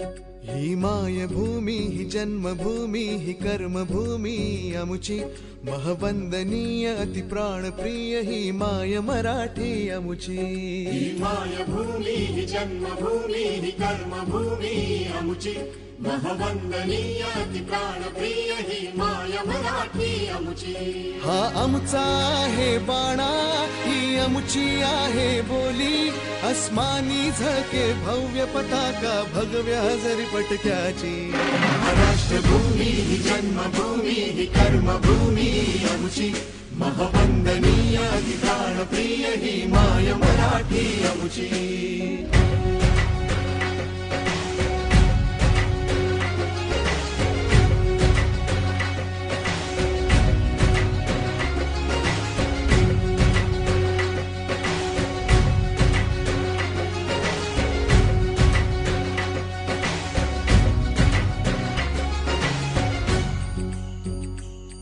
ही मायभूमी ही जन्मभूमी ही कर्मभूमी अमुची महवंदनीय अति प्राणप्रिय ही माय मराठी अमुची. मायभूमी हि जन्मभूमी हि कर्मभूमी अमुची महवंदनीय अति प्राणप्रिय हि माय मराठी अमुची. हा आमचा आहे बाणा अमुची आहे बोली अस्मानी झळके भव्य पताका भगव्या हजरी पटक्याची. महाराष्ट्रभूमी हि जन्मभूमी हि कर्मभूमी अमुची महवंदनीय अति प्राणप्रिय हि माय मराठी अमुची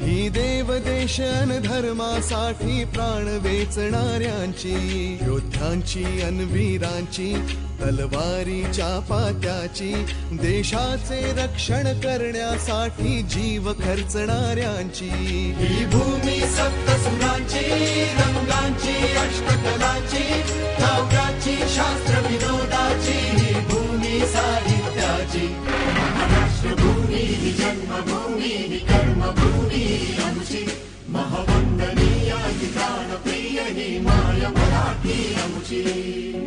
ही देवदेश धर्मासाठी प्राण वेचणाऱ्यांची योद्ध्यांची अनवीरांची तलवारीच्या पात्याची देशाचे रक्षण करण्यासाठी जीव खर्चणाऱ्यांची. ही भूमी सप्तसुरांची रंगांची अष्टकलांची काव्याची शास्त्र विनोदाची ही भूमी साहित्याची. महाराष्ट्र भूमी ही जन्मभूमी ही कर्मभूमी 一样无尽